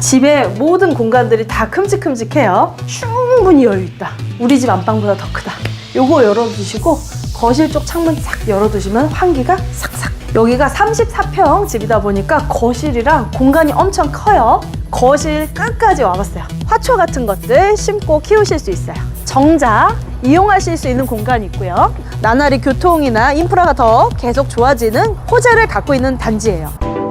집의 모든 공간들이 다 큼직큼직해요. 충분히 여유 있다. 우리 집 안방보다 더 크다. 요거 열어두시고 거실 쪽 창문 싹 열어두시면 환기가 싹싹. 여기가 34평 집이다 보니까 거실이랑 공간이 엄청 커요. 거실 끝까지 와봤어요. 화초 같은 것들 심고 키우실 수 있어요. 정자 이용하실 수 있는 공간이 있고요. 나날이 교통이나 인프라가 더 계속 좋아지는 호재를 갖고 있는 단지예요.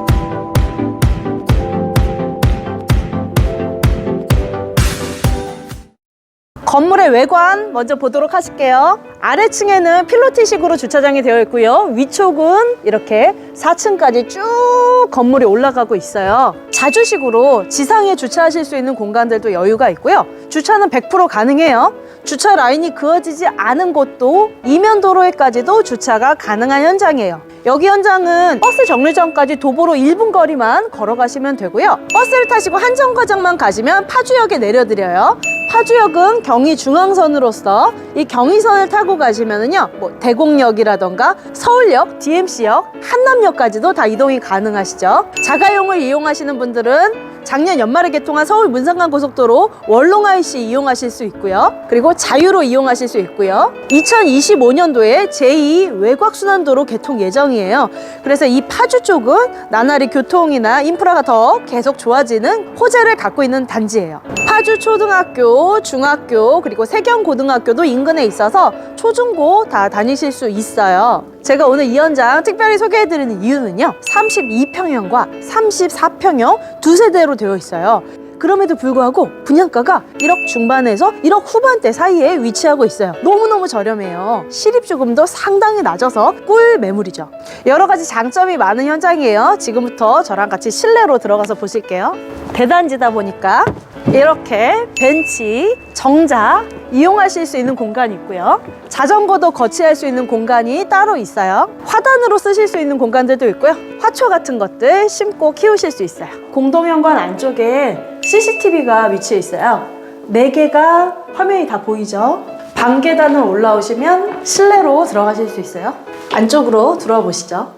건물의 외관 먼저 보도록 하실게요. 아래층에는 필로티식으로 주차장이 되어 있고요. 위쪽은 이렇게 4층까지 쭉 건물이 올라가고 있어요. 자주식으로 지상에 주차하실 수 있는 공간들도 여유가 있고요. 주차는 100% 가능해요. 주차 라인이 그어지지 않은 곳도 이면 도로에까지도 주차가 가능한 현장이에요. 여기 현장은 버스 정류장까지 도보로 1분 거리만 걸어가시면 되고요. 버스를 타시고 한정거장만 가시면 파주역에 내려드려요. 파주역은 경의 중앙선으로서 이 경의선을 타고 가시면은요, 뭐 대곡역이라던가 서울역, DMC역, 한남역까지도 다 이동이 가능하시죠. 자가용을 이용하시는 분들은 작년 연말에 개통한 서울 문상간 고속도로 월롱 IC 이용하실 수 있고요. 그리고 자유로 이용하실 수 있고요. 2025년도에 제2 외곽순환도로 개통 예정이에요. 그래서 이 파주 쪽은 나날이 교통이나 인프라가 더 계속 좋아지는 호재를 갖고 있는 단지예요. 파주 초등학교, 중학교, 그리고 세경고등학교도 인근에 있어서 초중고 다 다니실 수 있어요. 제가 오늘 이 현장 특별히 소개해드리는 이유는요. 32평형과 34평형 두 세대로 되어 있어요. 그럼에도 불구하고 분양가가 1억 중반에서 1억 후반대 사이에 위치하고 있어요. 너무너무 저렴해요. 실입주금도 상당히 낮아서 꿀 매물이죠. 여러 가지 장점이 많은 현장이에요. 지금부터 저랑 같이 실내로 들어가서 보실게요. 대단지다 보니까 이렇게 벤치, 정자 이용하실 수 있는 공간이 있고요. 자전거도 거치할 수 있는 공간이 따로 있어요. 화단으로 쓰실 수 있는 공간들도 있고요. 화초 같은 것들 심고 키우실 수 있어요. 공동현관 안쪽에 CCTV가 위치해 있어요. 네 개가 화면이 다 보이죠? 방 계단을 올라오시면 실내로 들어가실 수 있어요. 안쪽으로 들어와 보시죠.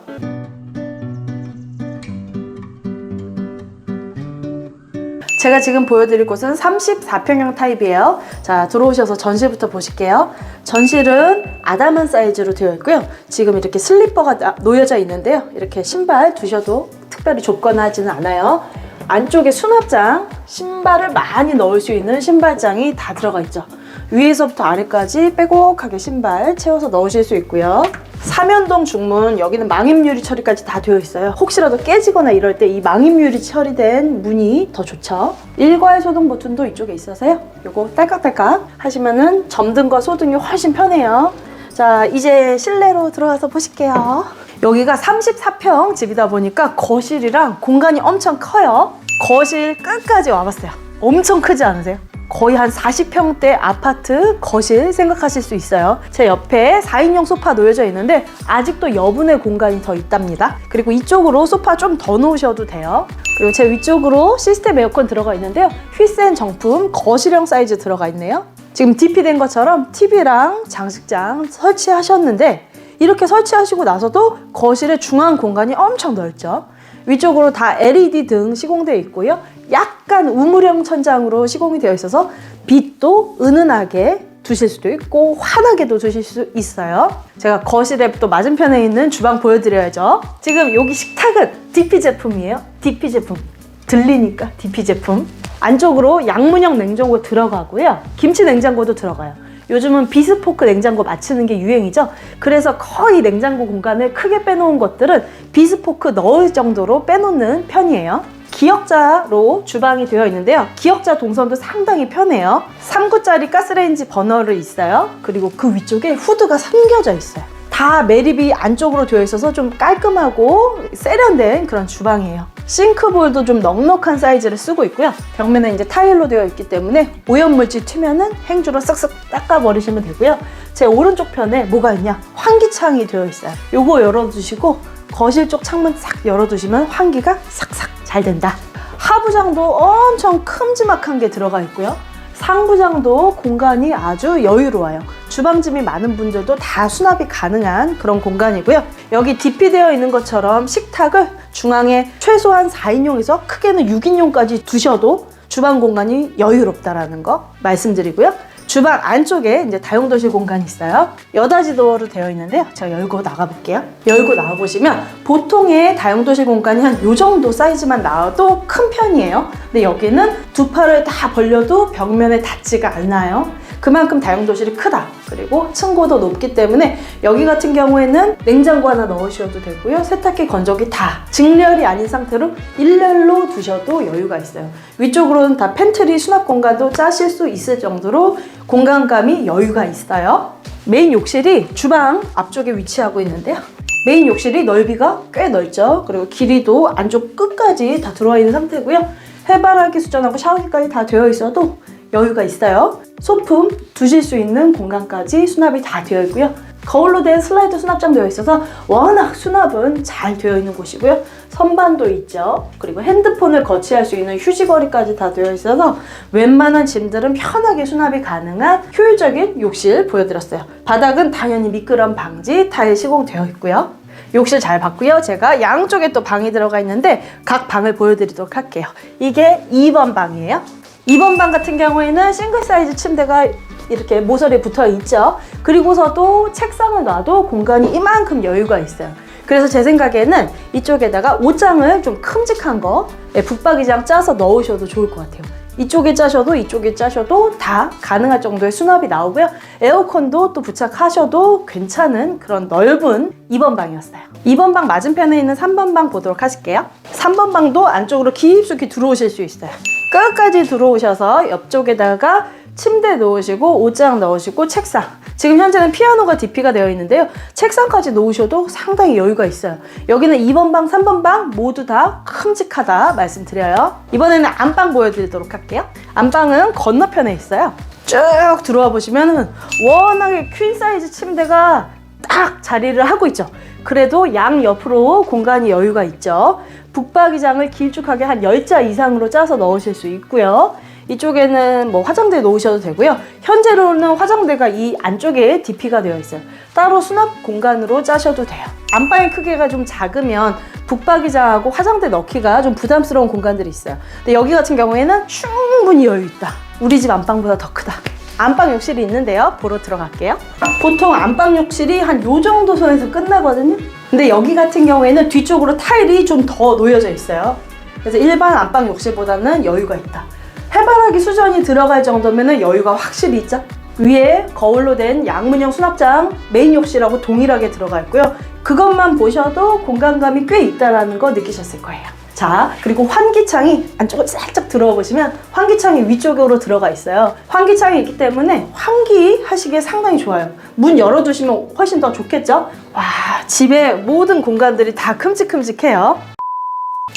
제가 지금 보여드릴 곳은 34평형 타입이에요. 자, 들어오셔서 전실부터 보실게요. 전실은 아담한 사이즈로 되어 있고요. 지금 이렇게 슬리퍼가 나- 놓여져 있는데요. 이렇게 신발 두셔도 특별히 좁거나 하지는 않아요. 안쪽에 수납장, 신발을 많이 넣을 수 있는 신발장이 다 들어가 있죠. 위에서부터 아래까지 빼곡하게 신발 채워서 넣으실 수 있고요. 삼연동 중문 여기는 망임 유리 처리까지 다 되어 있어요. 혹시라도 깨지거나 이럴 때 이 망임 유리 처리된 문이 더 좋죠. 일괄 소등 버튼도 이쪽에 있어서요. 요거 딸깍딸깍 하시면은 점등과 소등이 훨씬 편해요. 자, 이제 실내로 들어가서 보실게요. 여기가 34평 집이다 보니까 거실이랑 공간이 엄청 커요. 거실 끝까지 와봤어요. 엄청 크지 않으세요? 거의 한 40평대 아파트 거실 생각하실 수 있어요. 제 옆에 4인용 소파 놓여져 있는데 아직도 여분의 공간이 더 있답니다. 그리고 이쪽으로 소파 좀 더 놓으셔도 돼요. 그리고 제 위쪽으로 시스템 에어컨 들어가 있는데요. 휘센 정품 거실형 사이즈 들어가 있네요. 지금 DP 된 것처럼 TV랑 장식장 설치하셨는데 이렇게 설치하시고 나서도 거실의 중앙 공간이 엄청 넓죠. 위쪽으로 다 LED 등 시공되어 있고요. 약간 우물형 천장으로 시공이 되어 있어서 빛도 은은하게 두실 수도 있고 환하게도 두실 수 있어요. 제가 거실에 또 맞은편에 있는 주방 보여드려야죠. 지금 여기 식탁은 DP 제품이에요. DP 제품. 들리니까 DP 제품. 안쪽으로 양문형 냉장고 들어가고요. 김치 냉장고도 들어가요. 요즘은 비스포크 냉장고 맞추는 게 유행이죠. 그래서 거의 냉장고 공간을 크게 빼놓은 것들은 비스포크 넣을 정도로 빼놓는 편이에요. 기역자로 주방이 되어 있는데요. 기역자 동선도 상당히 편해요. 3구짜리 가스레인지 버너를 있어요. 그리고 그 위쪽에 후드가 삼겨져 있어요. 다 매립이 안쪽으로 되어 있어서 좀 깔끔하고 세련된 그런 주방이에요. 싱크볼도 좀 넉넉한 사이즈를 쓰고 있고요. 벽면은 이제 타일로 되어 있기 때문에 오염물질 튀면은 행주로 쓱쓱 닦아버리시면 되고요. 제 오른쪽 편에 뭐가 있냐? 환기창이 되어 있어요. 요거 열어두시고 거실 쪽 창문 싹 열어두시면 환기가 싹싹 잘 된다. 하부장도 엄청 큼지막한 게 들어가 있고요. 상부장도 공간이 아주 여유로워요. 주방짐이 많은 분들도 다 수납이 가능한 그런 공간이고요. 여기 DP 되어 있는 것처럼 식탁을 중앙에 최소한 4인용에서 크게는 6인용까지 두셔도 주방 공간이 여유롭다라는 거 말씀드리고요. 주방 안쪽에 이제 다용도실 공간이 있어요. 여닫이 도어로 되어 있는데요. 제가 열고 나가볼게요. 열고 나와보시면 보통의 다용도실 공간이 한 요 정도 사이즈만 나와도 큰 편이에요. 근데 여기는 두 팔을 다 벌려도 벽면에 닿지가 않아요. 그만큼 다용도실이 크다. 그리고 층고도 높기 때문에 여기 같은 경우에는 냉장고 하나 넣으셔도 되고요. 세탁기, 건조기 다 직렬이 아닌 상태로 일렬로 두셔도 여유가 있어요. 위쪽으로는 다 팬트리 수납 공간도 짜실 수 있을 정도로 공간감이 여유가 있어요. 메인 욕실이 주방 앞쪽에 위치하고 있는데요. 메인 욕실이 넓이가 꽤 넓죠. 그리고 길이도 안쪽 끝까지 다 들어와 있는 상태고요. 해바라기 수전하고 샤워기까지 다 되어 있어도 여유가 있어요. 소품 두실 수 있는 공간까지 수납이 다 되어 있고요. 거울로 된 슬라이드 수납장 되어 있어서 워낙 수납은 잘 되어 있는 곳이고요. 선반도 있죠. 그리고 핸드폰을 거치할 수 있는 휴지거리까지 다 되어 있어서 웬만한 짐들은 편하게 수납이 가능한 효율적인 욕실 보여드렸어요. 바닥은 당연히 미끄럼 방지 타일 시공되어 있고요. 욕실 잘 봤고요. 제가 양쪽에 또 방이 들어가 있는데 각 방을 보여드리도록 할게요. 이게 2번 방이에요. 2번 방 같은 경우에는 싱글 사이즈 침대가 이렇게 모서리에 붙어 있죠. 그리고서 도 책상을 놔도 공간이 이만큼 여유가 있어요. 그래서 제 생각에는 이쪽에다가 옷장을 좀 큼직한 거, 예, 붙박이장 짜서 넣으셔도 좋을 것 같아요. 이쪽에 짜셔도 이쪽에 짜셔도 다 가능할 정도의 수납이 나오고요. 에어컨도 또 부착하셔도 괜찮은 그런 넓은 2번 방이었어요. 2번 방 맞은편에 있는 3번 방 보도록 하실게요. 3번 방도 안쪽으로 깊숙이 들어오실 수 있어요. 끝까지 들어오셔서 옆쪽에다가 침대 놓으시고 옷장 넣으시고 책상. 지금 현재는 피아노가 DP가 되어 있는데요. 책상까지 놓으셔도 상당히 여유가 있어요. 여기는 2번 방 3번 방 모두 다 큼직하다 말씀드려요. 이번에는 안방 보여드리도록 할게요. 안방은 건너편에 있어요. 쭉 들어와 보시면은 워낙에 퀸 사이즈 침대가 딱 자리를 하고 있죠. 그래도 양 옆으로 공간이 여유가 있죠. 북박이장을 길쭉하게 한 10자 이상으로 짜서 넣으실 수 있고요 이쪽에는 뭐 화장대 놓으셔도 되고요. 현재로는 화장대가 이 안쪽에 DP가 되어 있어요. 따로 수납 공간으로 짜셔도 돼요. 안방의 크기가 좀 작으면 북박이장하고 화장대 넣기가 좀 부담스러운 공간들이 있어요. 근데 여기 같은 경우에는 충분히 여유 있다. 우리 집 안방보다 더 크다. 안방 욕실이 있는데요. 보러 들어갈게요. 보통 안방 욕실이 한 요 정도 선에서 끝나거든요. 근데 여기 같은 경우에는 뒤쪽으로 타일이 좀 더 놓여져 있어요. 그래서 일반 안방 욕실보다는 여유가 있다. 해바라기 수전이 들어갈 정도면 여유가 확실히 있죠. 위에 거울로 된 양문형 수납장 메인 욕실하고 동일하게 들어가 있고요. 그것만 보셔도 공간감이 꽤 있다는 거 느끼셨을 거예요. 자, 그리고 환기창이 안쪽으로 살짝 들어가 보시면 환기창이 위쪽으로 들어가 있어요. 환기창이 있기 때문에 환기 하시기에 상당히 좋아요. 문 열어두시면 훨씬 더 좋겠죠? 와, 집의 모든 공간들이 다 큼직큼직해요.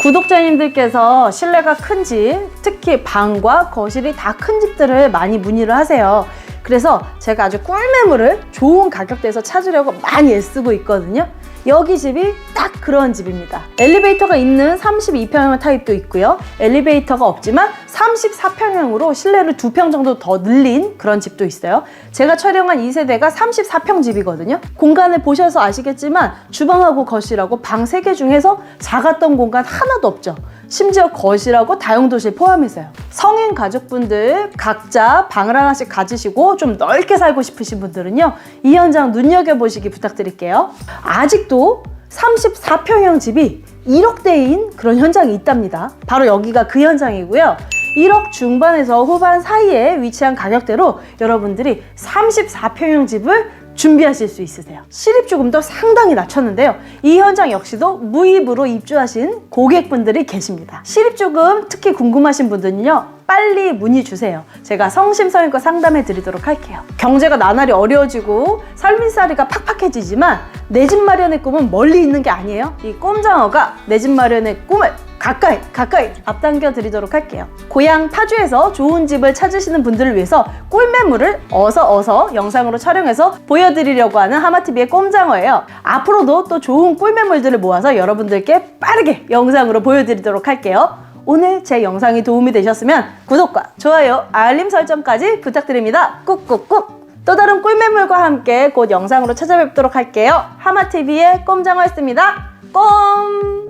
구독자님들께서 실내가 큰 집, 특히 방과 거실이 다 큰 집들을 많이 문의를 하세요. 그래서 제가 아주 꿀매물을 좋은 가격대에서 찾으려고 많이 애쓰고 있거든요. 여기 집이 딱 그런 집입니다. 엘리베이터가 있는 32평형 타입도 있고요. 엘리베이터가 없지만 34평형으로 실내를 두평 정도 더 늘린 그런 집도 있어요. 제가 촬영한 2세대가 34평 집이거든요. 공간을 보셔서 아시겠지만 주방하고 거실하고 방 3개 중에서 작았던 공간 하나도 없죠. 심지어 거실하고 다용도실 포함해서요. 성인 가족분들 각자 방을 하나씩 가지시고 좀 넓게 살고 싶으신 분들은요. 이 현장 눈여겨보시기 부탁드릴게요. 아직도 34평형 집이 1억대인 그런 현장이 있답니다. 바로 여기가 그 현장이고요. 1억 중반에서 후반 사이에 위치한 가격대로 여러분들이 34평형 집을 준비하실 수 있으세요. 실입주금도 상당히 낮췄는데요. 이 현장 역시도 무입으로 입주하신 고객분들이 계십니다. 실입주금 특히 궁금하신 분들은요. 빨리 문의 주세요. 제가 성심성의껏 상담해 드리도록 할게요. 경제가 나날이 어려워지고 살림살이가 팍팍해지지만 내 집 마련의 꿈은 멀리 있는 게 아니에요. 이 꼼장어가 내 집 마련의 꿈을 가까이 가까이 앞당겨 드리도록 할게요. 고향 파주에서 좋은 집을 찾으시는 분들을 위해서 꿀매물을 어서 어서 영상으로 촬영해서 보여드리려고 하는 하마TV의 꼼장어예요. 앞으로도 또 좋은 꿀매물들을 모아서 여러분들께 빠르게 영상으로 보여드리도록 할게요. 오늘 제 영상이 도움이 되셨으면 구독과 좋아요, 알림 설정까지 부탁드립니다. 꾹꾹꾹! 또 다른 꿀매물과 함께 곧 영상으로 찾아뵙도록 할게요. 하마TV의 꼼장어였습니다. 꼼!